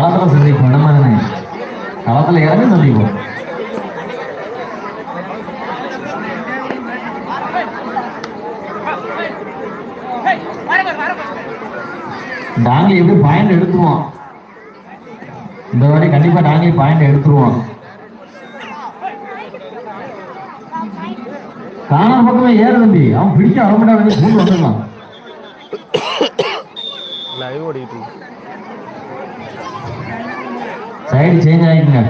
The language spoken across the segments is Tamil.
களத்துல சந்திப்போம் நம்ம தானே. களத்துல இறங்கி சந்திப்போம். டாங்கி எப்படி பாயிண்ட் எடுத்துருவோம் இந்த வாட்டி கண்டிப்பா டாங்கி பாயிண்ட் எடுத்துருவோம் காணாம பக்கமே ஏறு தம்பி. அவன் பிடிக்க வர மாட்டாங்க பூண்டு வந்துடலாம் லைவ் ஓடிட்டு இருக்கு. சைடு சேஞ்ச் ஆகிக்குங்க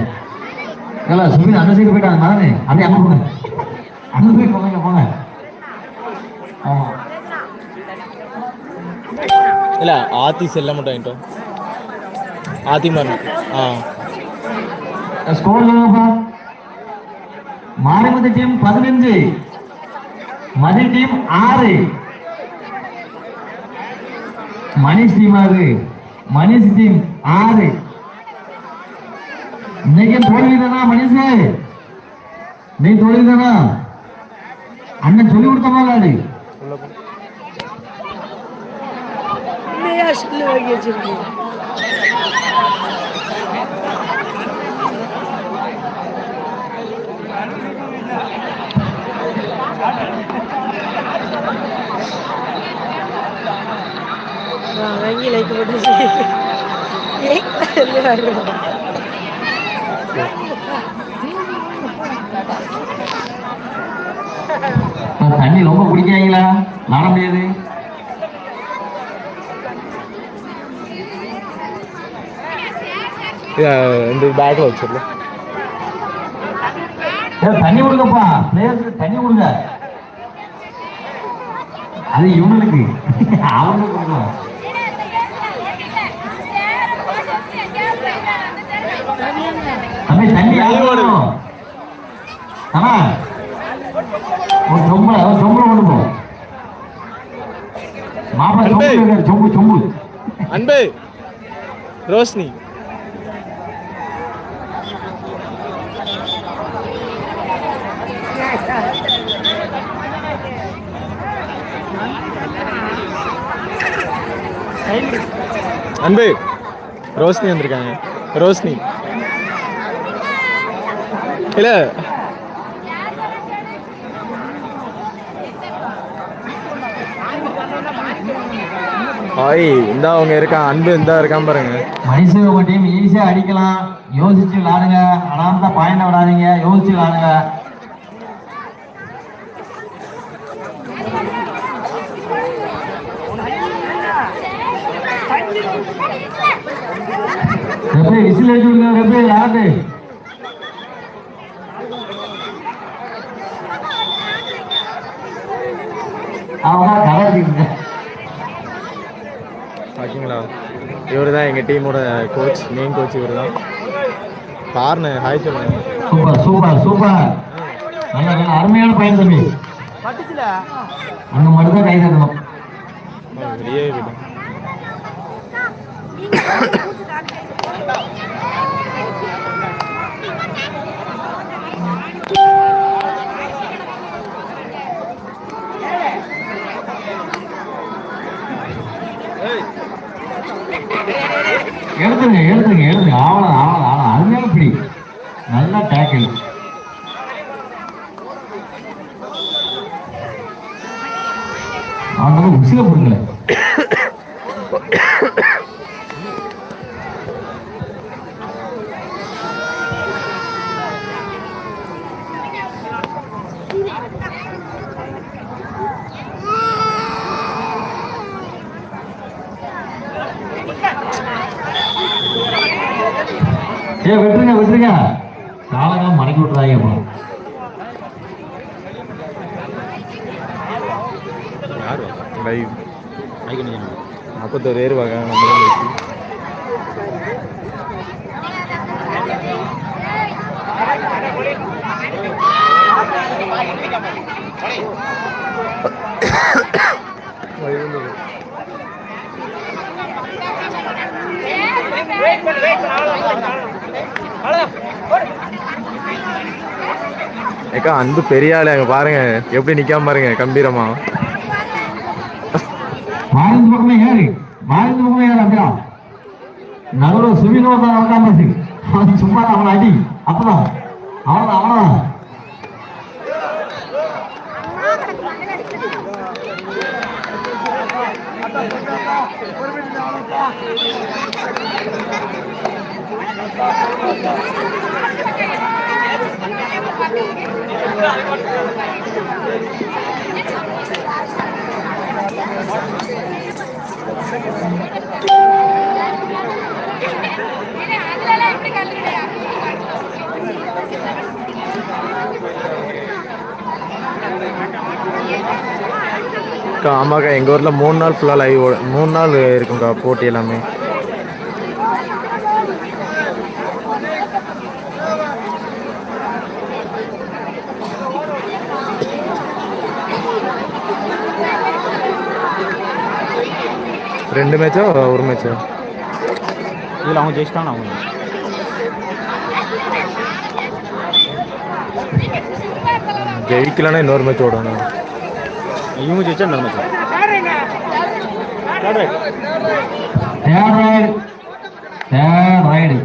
இல்ல சுமித் அந்த சைடு போயிட்டாங்க நானே அப்படியே அங்க போங்க. அங்க போய் போங்க போங்க. ஆமா. இல்ல ஆத்தி செல்ல மட்டும் வாங்கிட்டோம் ஆத்தி மாதிரி. ஆ. ஸ்கோர் மாரிமுத்து டீம் பதினஞ்சு. மதி டீம் ஆறு. மணிஷ் டீம் ஆறு. மணிஷ் டீம் ஆறு. இன்னைக்கு தோல்விதானா தானா நீ தோல்விதானா? அண்ணன் சொல்லி கொடுத்த மாதிரி வாங்கி வாங்கி லைக் போட்டு தண்ணி ரொம்ப குடிக்காங்களா நாட முடியாது. இந்த பேக்ல வச்சிடல தண்ணி கொடுங்கப்பா. பிளேயர்ஸ்க்கு தண்ணி கொடுங்க. அது இவனுக்கு அவனுக்கு கொடுக்கணும் தம்பி தண்ணி யாருக்கு வேணும்? அண்ணா ஒரு சொம்பு ஒரு சொம்பு கொண்டு போ. மாப்பிள்ளை சொம்பு அன்பே. இருக்காரு, சொம்பு சொம்பு. அன்பு. ரோஷினி. அன்பு. ரோஷினி வந்திருக்காங்க. ரோஷினி. இல்ல. ஆய் இந்த அவங்க இருக்கான் அன்பு இந்த இருக்கான் பாருங்க. மனுஷன் உங்க டீம் ஈஸியா அடிக்கலாம். யோசிச்சு விளாடுங்க. அனாந்த பாயிண்ட் விடாதீங்க. யோசிச்சு விளாடுங்க. விசில் அடிச்சு விடுங்க யாரு அவங்க இவர் தான் எங்கள் டீமோட கோச் மெயின் கோச் இவர் தான் பாருண்ணே ஹாய் சொல்லுங்க சூப்பர் சூப்பர் சூப்பர். நல்ல நல்ல அருமையான பையன் தம்பி. அந்த மட்டும் தான் கை தட்டணும். வெளியே எழுதுங்க எழுதுங்க எடுத்துங்க எடுத்துங்க ஆவலம் அது ஆவலம் பிடி. நல்லா டேக்கிள் அவன் உசில போடுங்களே ஏ விட்டுருங்க விட்டுருங்க காலகம் மடக்கி விட்டுறாங்க அப்புறம் லைவ் நாற்பத்தோரு பேர் ஏக்கா அன்பு பெரிய ஆளு அங்க பாருங்க. எப்படி நிக்காம பாருங்க கம்பீரமா. மாறிந்த பக்கமே ஏறு மாறிந்த பக்கமே ஏறு அப்படியா நடுவில் சுவினோ தான் உட்காந்து அவன் சும்மா அவனை அடி அப்பதான் அவனதான் அவனதான் அக்கா ஆமாக்கா எங்கள் ஊரில் மூணு நாள் ஃபுல்லாக லைவ் மூணு நாள் இருக்கும்க்கா போட்டி எல்லாமே. ரெண்டு மேட்சா ஒரு மேட்சா இதில் அவங்க ஜெயிச்சிட்டாங்க அவங்க ஜெயிக்கலன்னா இன்னொரு மேட்ச் ஓடணும் இவங்க ஜெயிச்சா இந்த match third raid third raid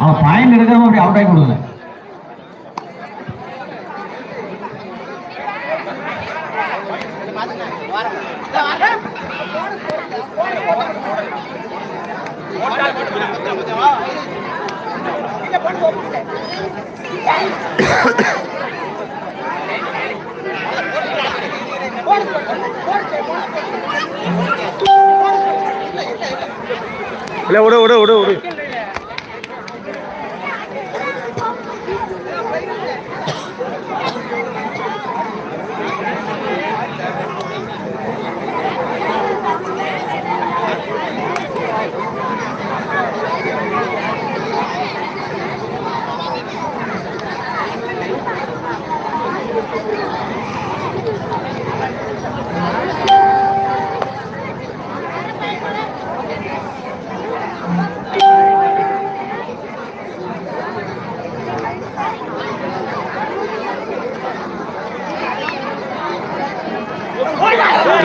அவன் பாயிண்ட் எடுக்காம அப்படி அவுட் ஆகி கொடுங்க இல்லை விடு விடு விடு விடு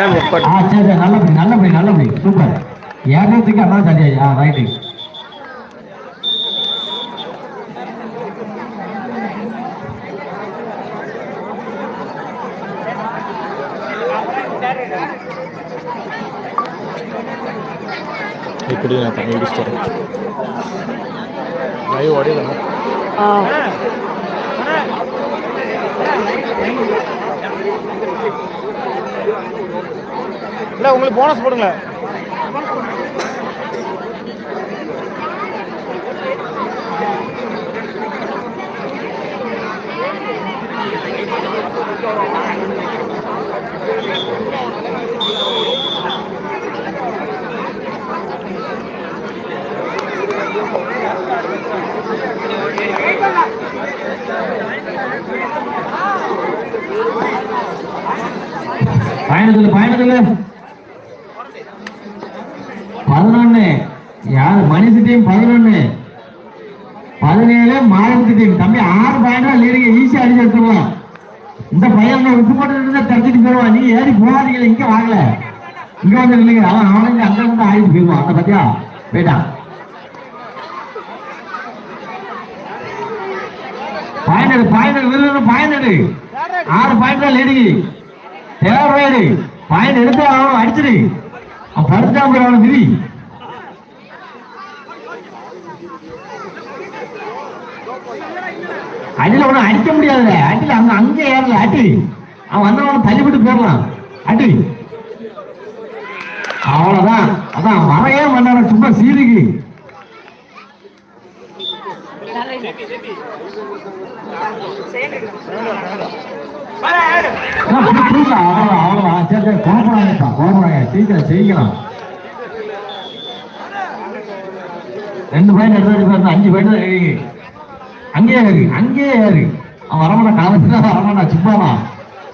முப்பது நல்லபடி நல்லபடி நல்லபடி. சூப்பர். ஏறதுக்கு அதான் சரியா ரைட்டு அவங்களுக்கு போனஸ் போடுங்க. பயணத்துல பயணத்துல பதினொன்னு யார் மனுஷ டீம் பதினொன்னு பதினேழு மாதத்து டீம் தம்பி ஆறு பாயிண்டா லீடிங்க ஈஸியா அடிச்சு எடுத்துக்கலாம் இந்த பையன் உப்பு போட்டு இருந்தா தடுத்துட்டு மாதிரி நீங்க போகாதீங்க இங்க வாங்கல. இங்க வந்து இல்லைங்க அவன் அவனுங்க அங்க வந்து ஆடிட்டு போயிடுவான் அந்த பத்தியா? போயிட்டான் பாயிண்ட் பாயிண்ட் விருது பாயிண்ட் ஆறு பாயிண்ட் தான் லீடிங்க தேவையாடு பாயிண்ட் எடுத்து அவன் அடிச்சிடு. அவன் படுத்துட்டா போய் அவன் திரி அடியில் ஒன்றும் அடிக்க முடியாதுல்ல அடியில் அங்கே அங்கே ஏறல. அடி. அவன் வந்தவன தள்ளிவிட்டு போயிடலாம் அடி. அவ்வளவுதான். அதான் வரையே வந்தான சும்மா சீரிக்கு அவ்வளவுதான் சரி சரி கோபடாங்கப்பா கோபடாங்க சீக்கிரம் செய்யலாம் ரெண்டு பையன் எடுத்து பாருங்க. அஞ்சு பாயிண்ட் தான் அங்கேயே ஏறு அங்கேயே ஏறு. அவன் வரமாட்டான். காலத்துல வரமாட்டான். சும்மாவா?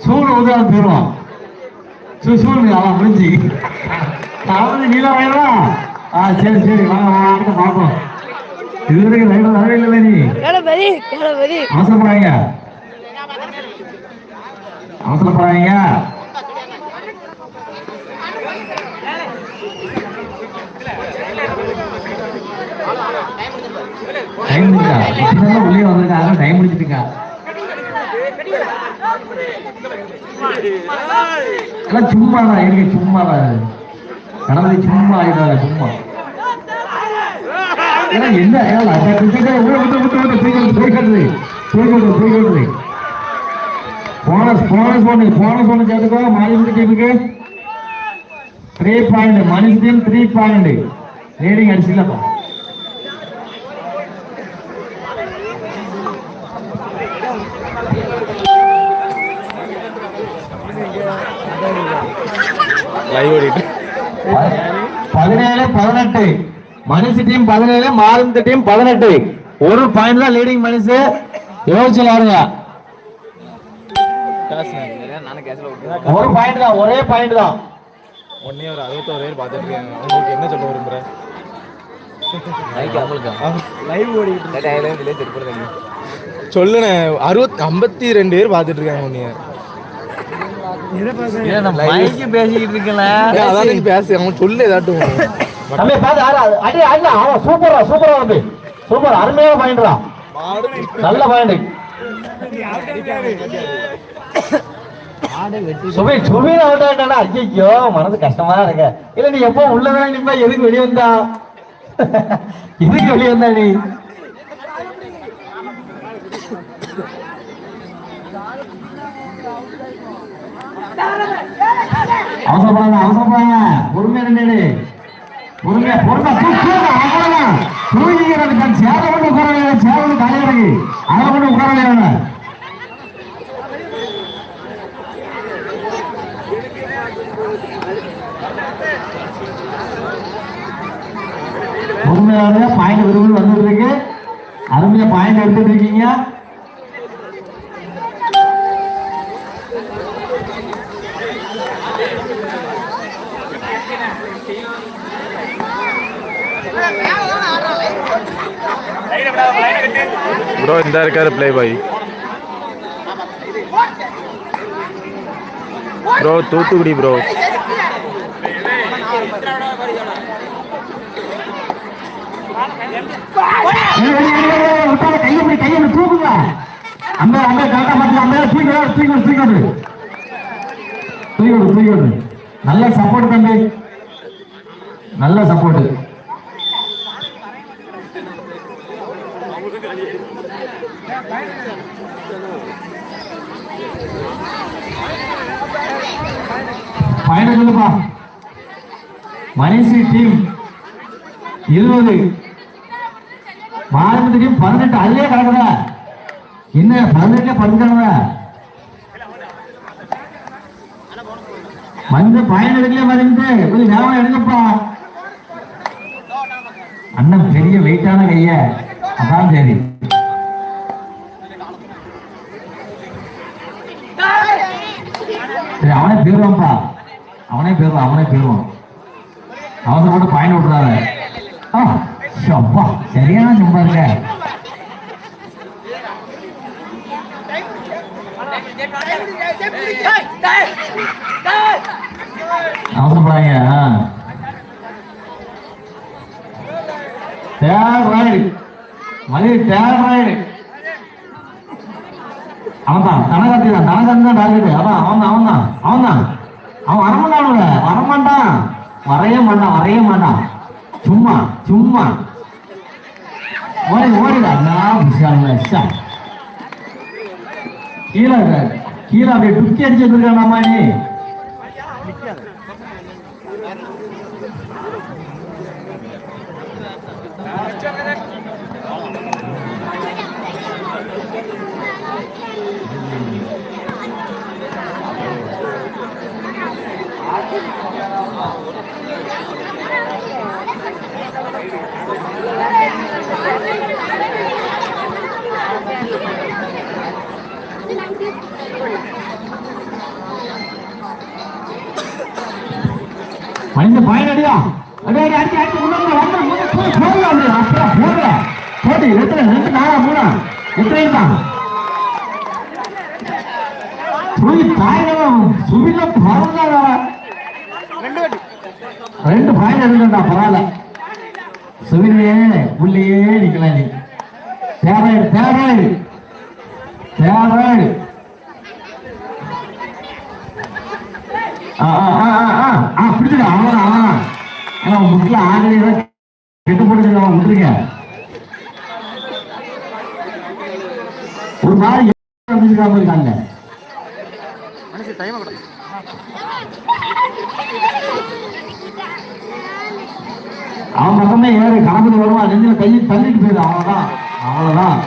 சூடு உதவ தீருவான். சுசூல் அவன் முடிஞ்சு. அதாவது நீலா சரி சரி பார்ப்போம். இது வரவே இல்லை நீ. அவசரப்படாதீங்க. அவசரப்படாதீங்க. டைம் முடிஞ்சா? உள்ளே வந்திருக்கா? அதெல்லாம் டைம் முடிஞ்சிட்டுங்க எல்லாம் சும்மாடா தான் சும்மாடா. கடவுளை சும்மா ஆயிடாத சும்மா. ஏன்னா என்ன? ஏன்னா அதை கிட்டக்க போனஸ் போனஸ் ஒன்று போனஸ் ஒன்று சேர்த்துக்கோ மாநில டீமுக்கு த்ரீ பாயிண்ட் மனுஷன் த்ரீ பாயிண்ட் ரேடிங் அடிச்சுலப்பா லைவ் ஓடிட்டு பதினேழு பதினெட்டு மனுஷ டீம் பதினேழு மாறுந்த டீம் பதினெட்டு. ஒரு பாயிண்ட் தான் லீடிங் மனுஷு யோசிச்சு விட்டு ஒரு பாயிண்ட் தான் ஒரே பாயிண்ட் தான். ஒன்னே ஒரு அறுபத்தோரு பேர் பார்த்துட்டு இருக்காங்க. உங்களுக்கு என்ன சொல்ல ஓடிட்டு சொல்லுண்ணே அறுபத் ஐம்பத்தி ரெண்டு பேர் பார்த்துட்டு இருக்காங்க மைக்கு பேசிக்கிட்டு இருக்கல. அதான் நீ பேசு அவன் சொல்லு ஏதாட்டும். தம்பி பாத்து அடி அவன் சூப்பரா சூப்பரா தம்பி. சூப்பர் அருமையான பாயிண்ட்ரா நல்ல பாயிண்ட் சுபி சுபின் அவுட் ஆயிட்டானா ஐயோ மனசு கஷ்டமா தான் இருக்கு. இல்ல நீ எப்போ உள்ளதான் நிப்பா எதுக்கு வெளியே வந்தா? எதுக்கு வெளியே வந்தா நீ? அவசரப்படாத அவசரப்படாத. பொறுமையா நின்று பொறுமையா பொறுமை அவ்வளவுதான். தூங்கிக்கிறது சேர கொண்டு உட்கார வேணும் சேர கொண்டு காலையா அதை கொண்டு உட்கார வேணும் பொறுமையாக பாயிண்ட் விரும்பி வந்துட்டு இருக்கு. அருமையா பாயிண்ட் எடுத்துட்டு இருக்கீங்க. ப்ரோ இந்த இருக்காரு play boy bro Thoothukudi bro கையை கையை தூக்குங்க அந்த அந்த கரெக்டா பார்த்து அந்த நல்ல சப்போர்ட் தம்பி நல்ல சப்போர்ட் பயணம் சொல்லுப்பா மணிசி டீம் இருபது. மாநில டீம் பதினெட்டு. அதுலயே கிடக்குற என்ன பதினெட்டுல பதினெட்டு வந்து பயன் எடுக்கல மருந்து கொஞ்சம் ஞாபகம் எடுங்கப்பா. அண்ணன் பெரிய வெயிட்டான கைய. அதான் சரி. சரி அவனே போயிருவான்ப்பா அவனே போயிருவான் அவனே போயிருவான் அவன் மட்டும் பயன் விட்றாரு ஆ அப்பா சரியான சும்மா இருக்க அவசரப்படாங்க தேர்ட் ரைடு மணி தேர்ட் ரைடு அவன் தான் தனகாத்தி தான் தனகாத்தி தான் டார்கெட் அதான் அவன் தான் அவன் தான் அவன் தான் அவன் வரமாட்டான். வரமாட்டான் வரைய மாட்டான் வரைய மாட்டான். சும்மா சும்மா. ஓடி ஓடிடா நான் விஷயம் கீழே கீழே அப்படியே டுக்கி அடிச்சு வச்சிருக்கானாமா நீ மனித பயனடியா? அடே அடிச்சு அடிச்சு முன்னாடி வந்து போடுறா போய் அப்படியே அப்படியே போட்டி எத்தனை ரெண்டு நாளா மூணா. எத்தனை தான் போய் தாயகம் சுவில ரெண்டு பாயிண்ட் எடுக்கண்டா பரவாயில்ல. சுவிலே உள்ளே நிக்கலாம் நீ தேவைடு தேவைடு தேவைடு ஆ ஆ ஆ ஆ ஆ ஆ பிடிச்சிக்க அவ்வளோதான் அவ்வளோதான் ஆ முட்டில் ஆல்ரெடி ஏதோ கெட்டு போட்டு அவன் விட்டுருங்க ஒரு மாதிரி வந்துருக்காம இருக்காங்க அவன் பக்கமே ஏறு கணக்கு வருவான் நெஞ்சில கையை தள்ளிட்டு போயிடு அவ்வளவுதான். அவ்வளவுதான்.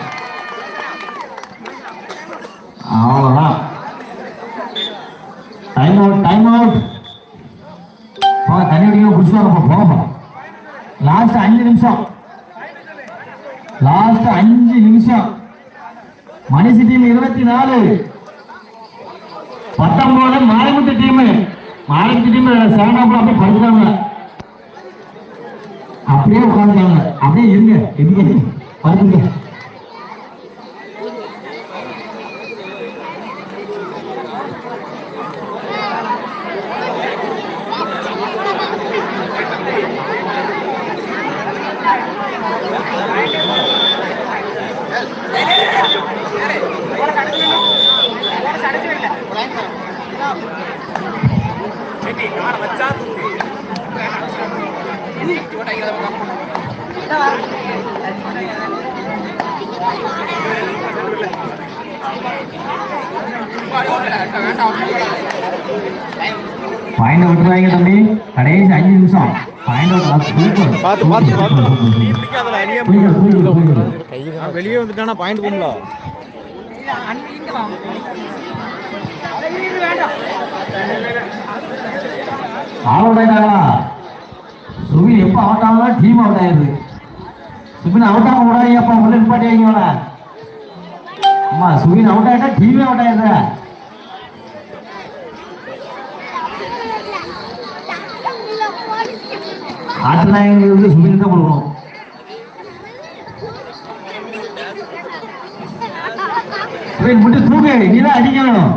அவ்வளவுதான். டைம் அவுட் டைம் அவுட் போங்க தண்ணி அடிக்க குடிச்சுவாங்க போங்க லாஸ்ட் அஞ்சு நிமிஷம். லாஸ்ட் அஞ்சு நிமிஷம். மணிசி டீம் இருபத்தி நாலு. பத்தொன்பது மாரிமுத்து டீம். மாரிமுத்து டீம் செவனாப்புல அப்படியே படுத்துறாங்க அப்படியே உட்காந்துட்டாங்க அப்படியே இருங்க இருங்க பாருங்க பாயிண்ட் விட்டுறாங்க தம்பி. கடைசி அஞ்சு நிமிஷம். பாயிண்ட் அவுட் பார்த்து பார்த்து பார்த்து வெளியே வந்துட்டானா பாயிண்ட் அவுட் ஆயிட்டாங்களா சுபின் எப்போ அவுட் ஆகலாம் டீம் அவுட் ஆயிருது சுபின் அவுட் ஆக கூடாது அப்போ உள்ள நிப்பாட்டி வைங்களா அம்மா சுபின் அவுட் ஆயிட்டா டீமே அவுட் ஆயிருது ஆட்டநாயகங்களுக்கு வந்து சுபின் தான் கொடுக்கணும். சுபின் மட்டும் தூக்கு நீ தான் அடிக்கணும்.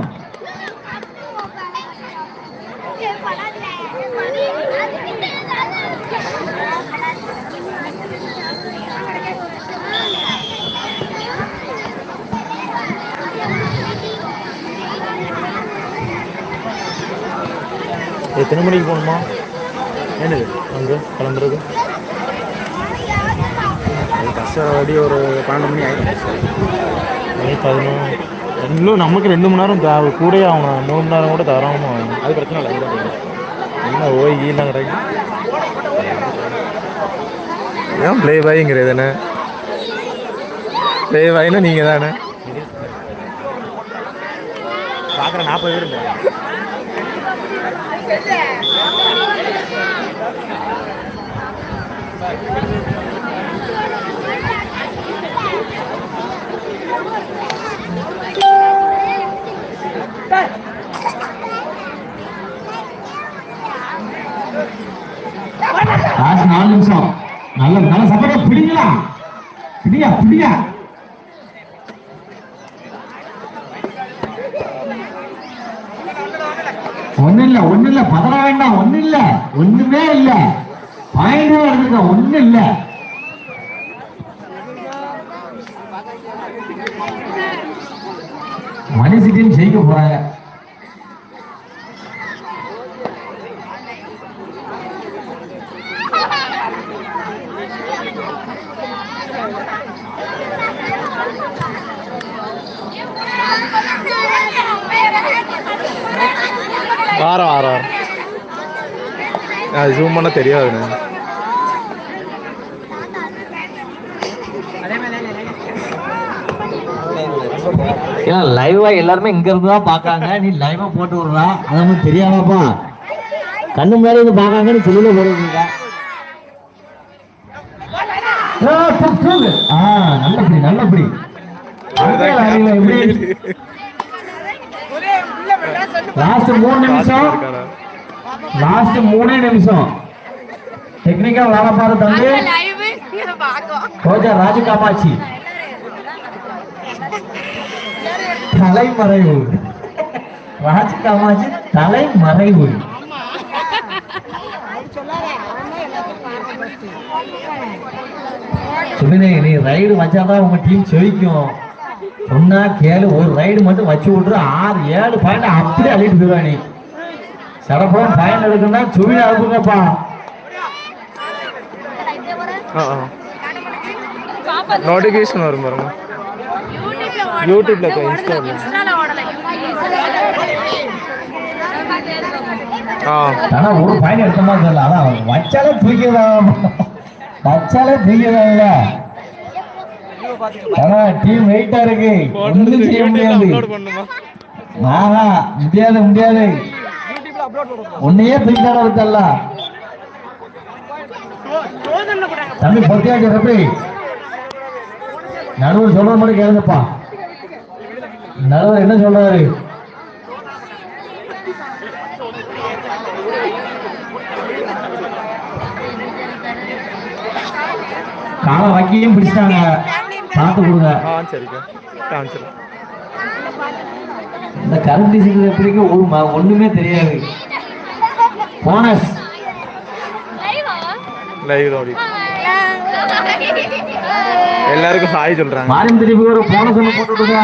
எத்தனை மணிக்கு போகணுமா? என்னது? அங்கே கிளம்புறது? பஸ் வடி ஒரு பன்னெண்டு மணி ஆயிடுச்சு மணி பதினொன்று இன்னும் நமக்கு ரெண்டு மணி நேரம் தேவை. கூடயே ஆகணும். மூணு மணி நேரம் கூட ஆகணும். அது பிரச்சனை இல்லை என்ன ஓய் கீழே கிடைக்கும் ஏன் ப்ளே பாய்ங்கிறது தானே? ப்ளே பாய்னா நீங்கள் தானே பார்க்குற நாற்பது பேர் நாலு நிமிஷம். நல்ல நல்ல சப்போர்ட்டா பிடிங்களா? பிடியா பிடியா. ஒண்ணு இல்ல ஒண்ணு இல்ல பதற வேண்டாம் ஒண்ணு இல்ல ஒண்ணுமே இல்ல. பாயிண்ட் எடுத்துக்க ஒண்ணு இல்ல மனுஷன் ஜெயிக்க போறாங்க வாரம் வாரம் வாரம் அது ஜூம் பண்ண தெரியாதுண்ணே. ஏன்னா லைவா எல்லாருமே இங்க இருந்து தான் பாக்காங்க நீ லைவா போட்டு விடுறா. அது நமக்கு தெரியாதாப்பா. கண்ணு மேல இருந்து பாக்காங்க நீ சொல்லுல போடுறீங்க ஆ நல்லபடி நல்லபடி. லாஸ்ட் மூணு நிமிஷம். லாஸ்ட் மூணே நிமிஷம். டெக்னிக்கா வேலை பாரு தம்பி. ரோஜா ராஜ காமாட்சி. தலைமறைவு. ராஜ காமாட்சி தலைமறைவு. சுபினே நீ ரைடு வச்சாதான் உங்க டீம் ஜெயிக்கும். சொன்னா கேளு ஒரு ரைடு மட்டும் வச்சு விட்ரு ஆறு ஏழு பாயிண்ட் அப்படியே அள்ளிட்டு போயிடுவா நீ. சிறப்புறம் பாயிண்ட் எடுக்கணும்னா சுபினை அனுப்புங்கப்பா. நோட்டிஃபிகேஷன் வரும் பாருங்க. யூடியூப்ல ஆ. ஆனா ஒரு பாயிண்ட் எடுத்த மாதிரி தெரியல. ஆனா வச்சாலே தூக்கிடுவாங்க வச்சாலே தூக்கிடுவாங்கல்ல ஆனா டீம் வெயிட்டா இருக்கு. ஒண்ணும் செய்ய முடியாது. ஆஹா முடியாது முடியாது. உன்னையே தூக்கிட்டாட விட்டல்ல தம்பி பொத்தியாச்சு தம்பி. நடுவர் சொல்ற மாதிரி கேளுங்கப்பா. நடுவர் என்ன சொல்றாரு? காலை வக்கியும் பிடிச்சிட்டாங்க. பார்த்து கொடுங்க. இந்த கரண்ட் டிசைன் எப்படிங்க? ஒரு ஒண்ணுமே தெரியாது. போனஸ். லைவ் எல்லாருக்கும் ஹாய் சொல்றாங்க. மாரியம் திருப்பி ஒரு போனஸ் ஒன்று போட்டு விடுங்க.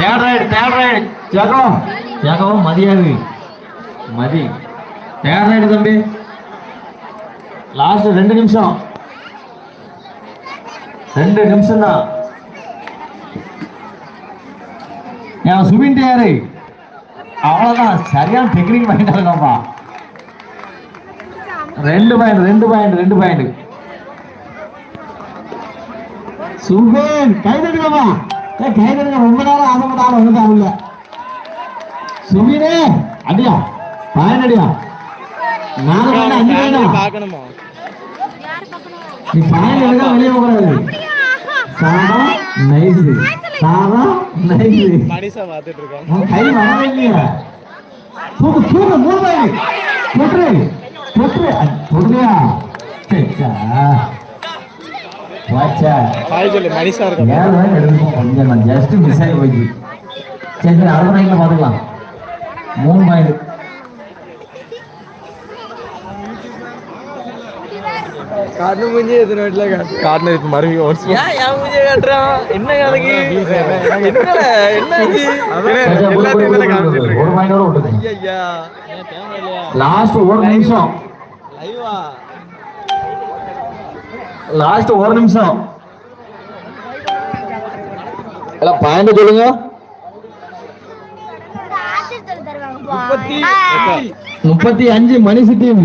தேர்ட் ரைடு தேர்ட் ரைடு ஜகம். ஜகம் மதியாது. மதி. தேர்ட் ரைடு தம்பி. லாஸ்ட் ரெண்டு நிமிஷம். ரெண்டு நிமிஷம் தான் என் சுபின் யாரு அவ்வளவுதான். சரியான டெக்னிக் பண்ணிட்டாங்கப்பா ரெண்டு பாயிண்ட் ரெண்டு பாயிண்ட் ரெண்டு பாயிண்ட் சுபேன் கைதடுங்கம்மா ஏ கைதடுங்க ரொம்ப நேரம் ஆசைப்பட்டாலும் ஒன்றும் ஆகல சுபீனே அடியா. பாயிண்ட் அடியா. நாலு பாயிண்ட் அஞ்சு பாயிண்ட் பார்க்கணுமா நீ பாயிண்ட் எடுக்க வெளியே போகக்கூடாது சாதா நைஸ் சாதா நைஸ் மனிஷா பார்த்துட்டு இருக்காங்க கை வரவே இல்லையா. தூக்கு தூக்கு மூணு பாயிண்ட் போட்டுரு. தொற்று தொடுலையா வாச்சா. ஹாய் சொல்லு மனிஷா இருக்கா ஏழு ரூபாய்க்கு எடுக்கணும். கொஞ்சம் நான் ஜஸ்ட் மிஸ் ஆகி போச்சு. சரி சரி அறுபது ரூபாய்க்கு பார்த்துக்கலாம். மூணு பாயிண்ட் காட்டு மூஞ்சி எத்தனை வீட்டுல இப்போ மறுபடியும் ஸ்பூன். என்ன என்னடா, என்ன? இது? எல்லாத்தையும் தானே காமிச்சிட்டு இருக்கு. ஒரு பாயிண்டோட விட்டுருங்க லாஸ்ட் ஒரு நிமிஷம். லாஸ்ட் ஒரு நிமிஷம். எல்லாம் பாயிண்ட் சொல்லுங்க. முப்பத்தி அஞ்சு மணிஷ் டீம்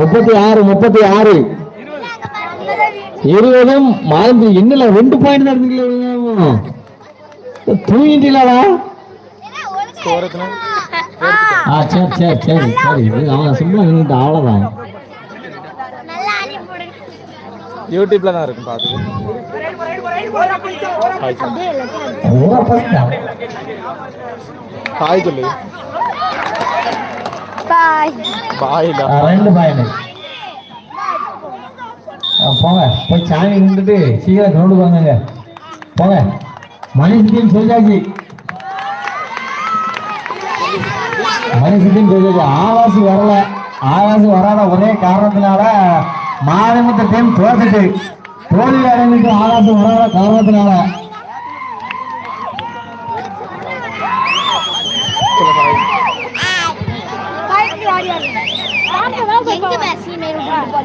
முப்பத்தி ஆறு முப்பத்தி ஆறு. இருபதும் மாதம் என்னல ரெண்டு பாயிண்ட் தான் எடுத்துக்கல தூங்கிட்டீங்களா? ஆ சரி சரி சரி சரி. இது அவன் சும்மா நின்றுட்டு அவ்வளோதான் யூடியூப்ல தான் இருக்கும் பார்த்து ஹாய் சொல்லு. சொல்லு பாய்டா. ரெண்டு பாயிண்ட் போங்க. போய் சாமி கும்பிட்டுட்டு சீக்கிரம் கிரௌண்டு வாங்க. போங்க. மணிசுத்தையும் சொல்லியாச்சு மணிசுத்தையும் சொல்லியாச்சு ஆவாசி வரல. ஆவாசி வராத ஒரே காரணத்தினால மாதமத்த டைம் தோத்துட்டு தோல்வி அடைஞ்சிட்டு ஆகாசம் வராத காரணத்தினால.